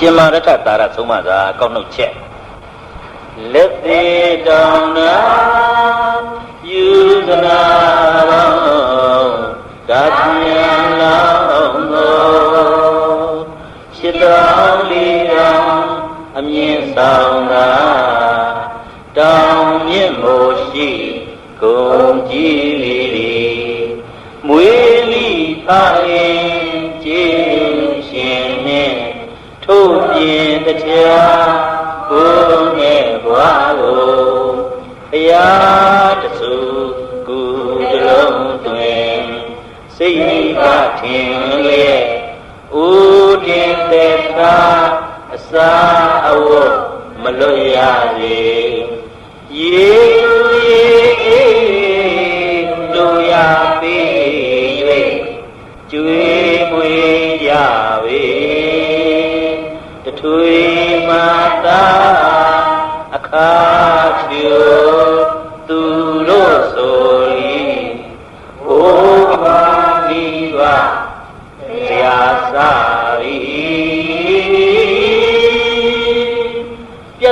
ရှင်မာရထတာရသုံးပါးသာကောက်နှုတ်ချက်လက်သေးတောင်းနာယူသနာတော်ဒါပြံလောင်းတော်ရှိတော်လေးတော်အမြင့်ဆောင်သာတောင်းမြင့်မို့ရှိကုန်ကြည်လီလီမွေးလီဖရင် ထို့ပြင်တရားကိုယ်နဲ့ဘွားကိုဘုရားတဆူကုတလုံးတွင်စိတ်ကထင်လျက်ဥတင်သက်သာအစာအဝတ်မလွတ်ရစေရေ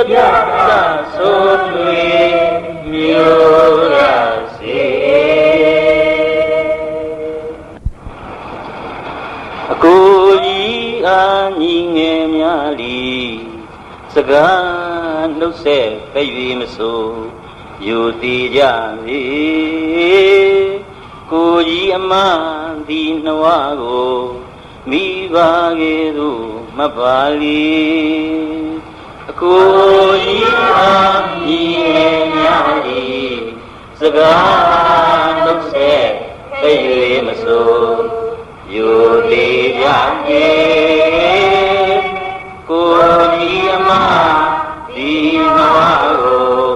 ပြတ်ပြတ်ဆိုထွေမျိုးရစေအကိုကြီးအားညီငယ်များလီစကားနှုတ်ဆက်ပဲ့၍မဆိုယူတည်ကြလေကိုကြီးအမဒီနှဝကိုမိဘကဲ့သို့မပါလီ အကိုကြီးအားညီငယ်များလီစကားနှုတ်ဆက်ပဲ့၍မဆိုယူသေးကြပြေကိုဒီအမဒီနဝကို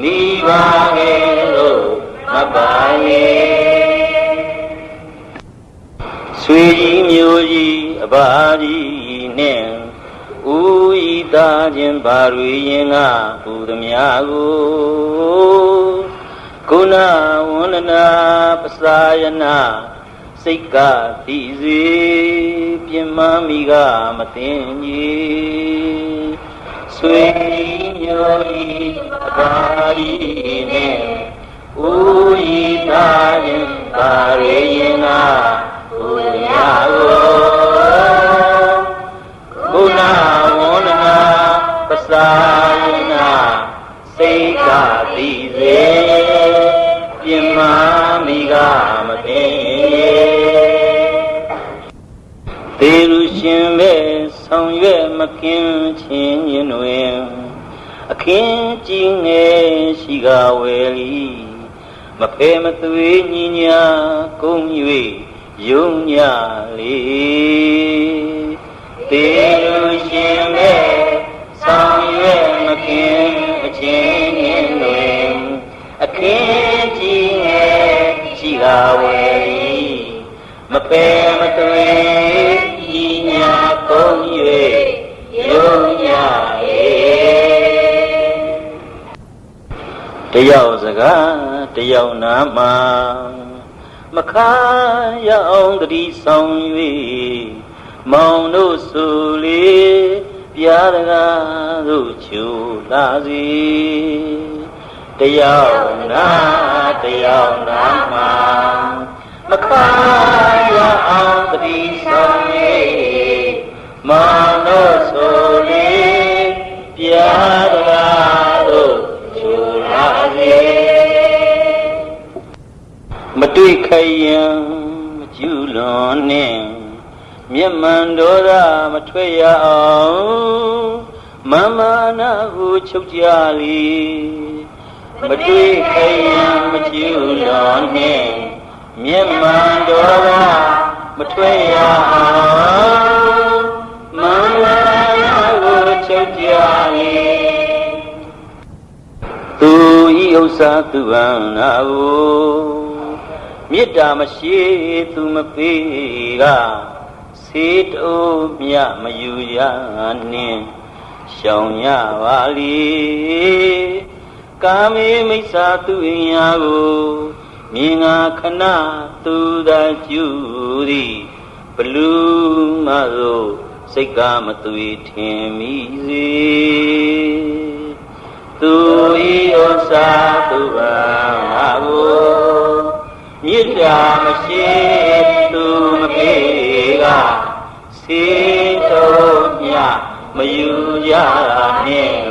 မိဘကဲလို့မပါလေဆွေကြီးမျိုးကြီးအဘာကြီးနဲ့ ဥဤသားခြင်းဘာတွေရင်ကပူသမျှကိုကုဏဝန္ဒနာပစာယနာစိတ်ကသိစေပြင်းမမိကမသိကြီးဆွေမျိုးဤအပါရီနဲ့ က်မကင်းချင်းရင်တွင်အခင်းကြီးငယ်ရှိကဝယ်လီမဖဲမသွေးညီညာကုန်း၍ယုံညာလေသေလူရှင်ပဲဆောင်ရွက်မကင်းအချင်းရင်တွင်အခင်းကြီးငယ်ရှိကဝယ်လီမပယ်မသွေ တယောက်စကားတယောက်နာမှာမခါရအောင်တတိဆောင်၍မောင်တို့ဆိုလေပြားတကားတို့ချူလာစီတယောက်နာတယောက်နာမှာ နာဟုချုပ်ကြလေမတွေ့ခရင်မကျူးလွန်နဲ့မျက်မှန်ဒေါသမထွက်ရအောင်မမနာဟုချုပ်ကြလေသူဤဥစ္စာသူဟံနာကိုမေတ္တာမရှိသူမပေးကစေတုမြမယူရနှင့် ရှောင်ရပါလေကာမေမိစ္ဆာသူအင်ယာကိုမြင်ငါခဏသူသာကျူသည်ဘလူးမသို့စိတ်ကမသွေထင်မိစေသူဤဩစာသူဘာငါကိုမြစ်တာမရှိသူမပြေကစေတော်မြမယူ ကြနှင့်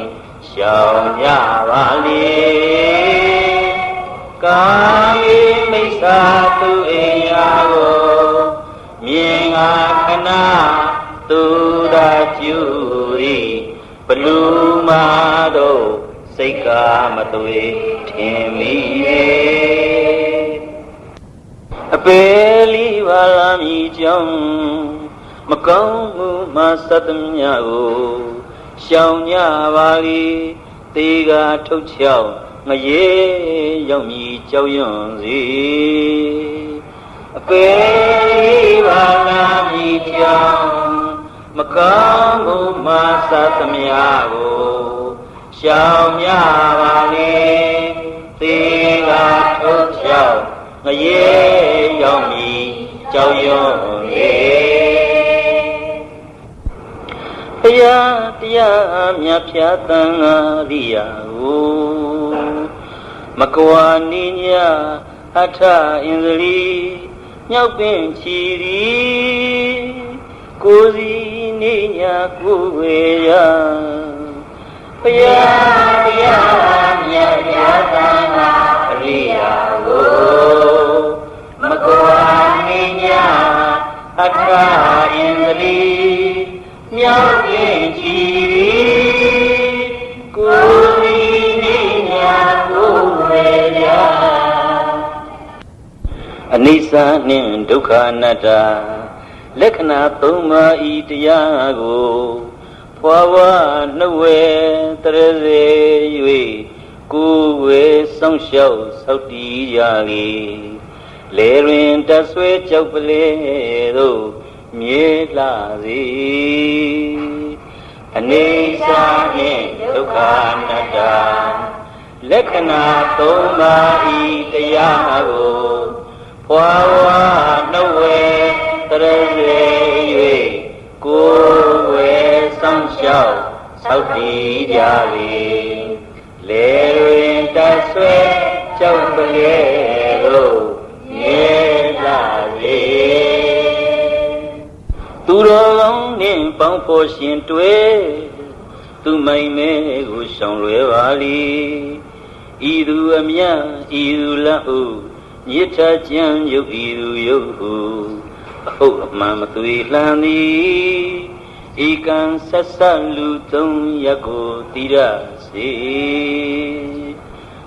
ရှောင်ကြပါလေကာမိမိစ္ဆာသူအိယာကိုမြင်ငါခဏသူသာကျူရီဘလူမာတို့စိတ်ကမသွေထင်မိလေအပေလီပါလာမည်ကြောင့်မကောင်းမှုမှသတ္တမြကို ရှောင်ကြပါလေတေကထုတ်ချောက်ငရေရောက်မြည်ကြောက်ရွံ့စေအပေလီပါလာမည်ကြောင့်မကောင်းမှုမှသတ္တမြကိုရှောင်ကြပါလေတေကထုတ်ချောက်ငရေရောက်မြည်ကြောက်ရွံ့ မြတ်ဖြာသံဃာရိယာကိုမကွာနိညာအထအင်္ဂလိမြောက်ပင်ချီရီကိုယ်စီနိညာကိုယ်ဝေယဘုရားတရားမြတ်ဖြာသံဃာရိယာကိုမကွာနိညာအထအင်္ဂလိ အနိစ္စနှင့်ဒုက္ခအနတ္တလက္ခဏာသုံးပါးဤတရားကိုဖွာဝနှုတ်ဝဲတရစေ၍ကိုယ်ဝေဆောင်လျှောက်ဆောက်တည်ကြလေလေတွင်တဆွဲကြောက်ပလေတို့မြေလာစေအနေစာနှင့်ဒုက္ခအနတ္တလက္ခဏာသုံးပါးဤတရားကို ဖွာဝနှုတ်ဝဲတရစေ၍ကိုယ်ဝဲဆောင်လျှောက်ဆောက်တည်ကြလေလေတွင်တဆွဲကြောက်ပလေတို့မြေလာစေသူတော်ကောင်းနှင့်ပေါင်းဖို့ရှင်တွေ့သူမိုင်မဲကိုရှောင်လွယ်ပါလိဤသူအမြဤသူလက်ဟု မြစ်ထကြံယုတ်ဤသူယုတ်ဟုအဟုတ်အမှန်မသွေလှန်သည်ဧကံဆက်ဆက်လူသုံးရက်ကိုတိရစေ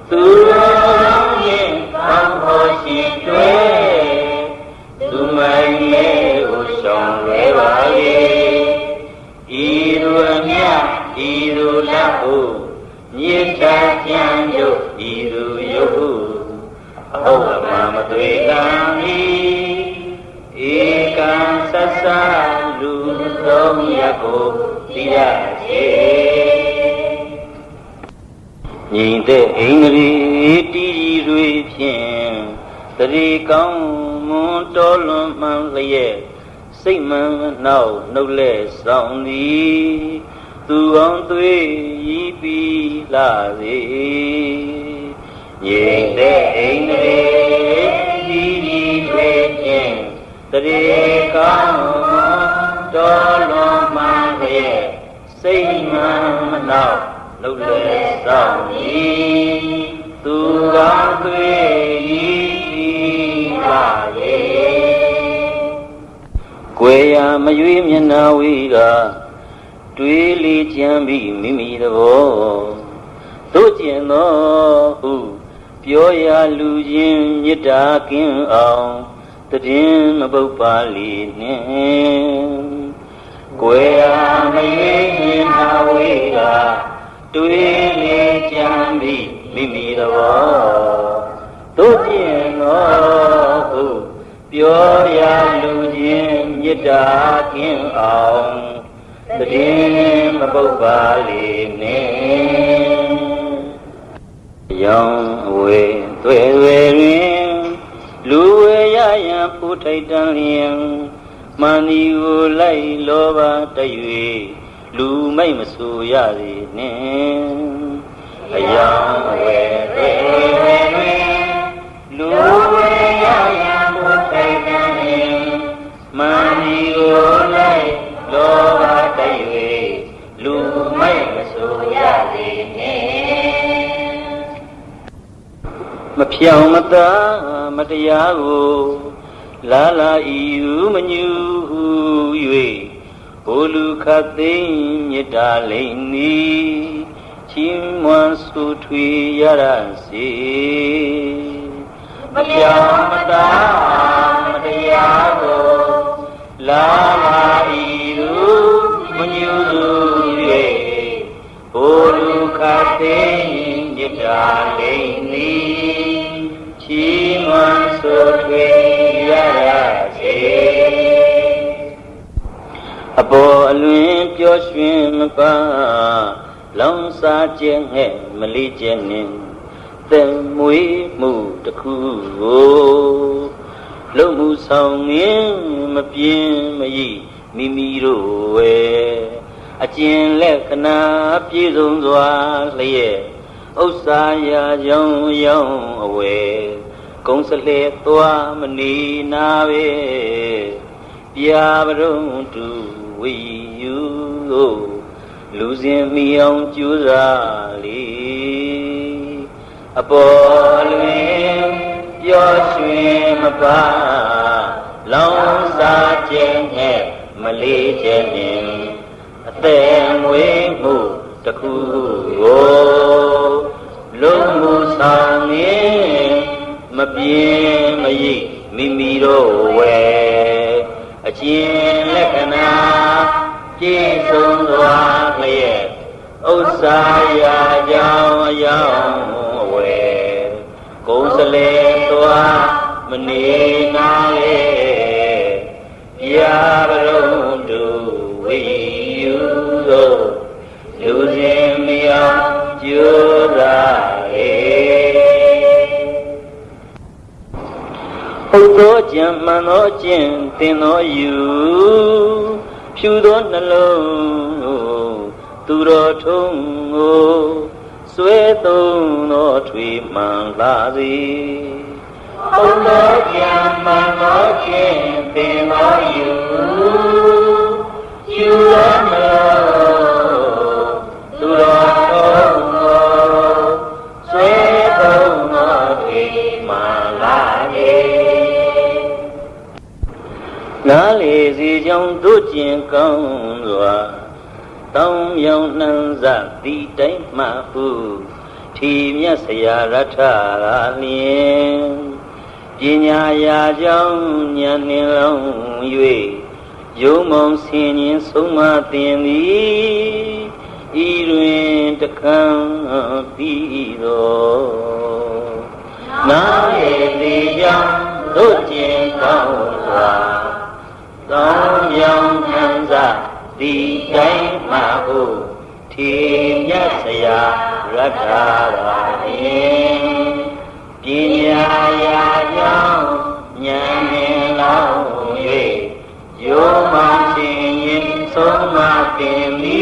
သူတော်ကောင်းနှင့်ပေါင်းဖို့ရှင်တွေ့သူမိုင်မဲကိုရှောင်လွယ်ပါလေဤသူအမြဤသူလက်ဟုမြစ်တာကြံယုတ်ဤသူယုတ်ဟုအဟုတ်အမှန်မ သွေကံဤဧကံသစ္စာလူသုံးရက်ကိုသိရစေညီတဲ့အိန္ဒြေတီကြီးတွေဖြင့်တရေကောင်းမွန်တော်လွန်မှန်လျက်စိတ်မှန်နောက်နှုတ်လဲဆောင်သည်သူအောင်သွေးဤပြီးလာစေငြိမ်တဲ့အိန္ဒြေတီ ကြီးတွေဖြင့်တရေကောင်းမွန်တော်လွန်မှန်လျက်စိတ်မှန်နောက်နှုတ်လဲဆောင်သည်သူအောင်သွေးဤပြီးလာစေကွယ်ရာမရွေးမျက်နာဝေးကတွေးလေကြံပြီးမိမိသဘောတို့ကျင်သောဟု ပြောရာလူချင်းမေတ္တာကင်းအောင်တည်င်းမပုတ်ပါလီနှင့်ကွယ်ရာမရွေးမျက်နာဝေးကတွေးလေကြံပြီးမိမိသဘောတို့ကျင်သောဟုပြောရာလူချင်းမေတ္တာကင်းအောင်တည်မပုတ်ပါလေနဲ့ ရောင်အဝေတွေ့တွေ့တွင်လူဝေရရန်ဖူးထိုက်တန်လျင်မှန်ဒီကိုလိုက်လောဘတ၍လူမိတ်မဆူရသည်နှင့်အယောင်အဝယ် ဖြောင်မသာမတရားကိုလာလာဤယူမညူဟု၍ဘိုလ်လူခတ်သိမ်းမြတ်တာလိမ့်နီချီးမွမ်းဆူထွေရရစေမပြောင်းမသာမတရားကိုလာလာဤယူမညူ၍ဘိုလ်လူခတ်သိမ်းမြတ်တာလိမ့်နီ ချီးမွမ်းဆူထွေရရစေအပေါ်အလွင်ပျော်ရွှင်မပါလောင်စားခြင်းငဲ့မလေးခြင်းနှင့်သင်မွေးမှုတစ်ခုကိုလုံမှုဆောင်ငင်းမပြင်းမဤမိမိတို့ဝဲအကျဉ်လက္ခဏာပြည့်စုံစွာလျက် ဥစ္စာရာကြောင့်ရောင်းအဝဲကုံစလေသွားမနေနာပဲပြာပရုံတူဝီယူလူစဉ်မီအောင်ကြိုးစားလေအပေါ်လွင်ပျော်ရွှင်မပါလောင်စားခြင်းနဲ့မလေးခြင်းနဲ့အသက်မွေးမှုတစ်ခုကို လုံးမှုဆောင်နေမပြင်းမရိမိမိတို့ဝဲအကျဉ်လက္ခဏာပြည့်စုံစွာလျက်ဥစ္စာရာကြောင့်အယောင်အဝယ်ကုံစလေသွားမနေနာလေပြာပရုံ င့်သင်သောယူဖြူသောနှလုံးသူတော်ထုံးကိုဆွဲသုံးသောထွေမှန်လာစေဟုတ်သောကြံမှန်သောကျင့်သင်သောယူ ကျင်ကောင်းစွာတောင်းမြောင်နှံစသည်တိုင်းမှဟုထီမြတ်ဆရာရထရာလျင်ပညာရာကြောင့်ဉာဏ်နှင်းလုံး၍ယုံမောင်ဆင်ញင်ဆုံးမသင်သည်ဤတွင်တခံပြီးတော်နားလေစီကြောင့်တို့ကျင်ကောင်းစွာ ကောင်းရောင်ချမ်းသာဒီတိုင်းမှာဟုထေမြတ်ဆရာရတ္ထာပါရင်ပညာရာကြောင့်ဉာဏ်နှင့်လောင်း၍ယောမရှင်ရင်ဆုံးမတင်သည်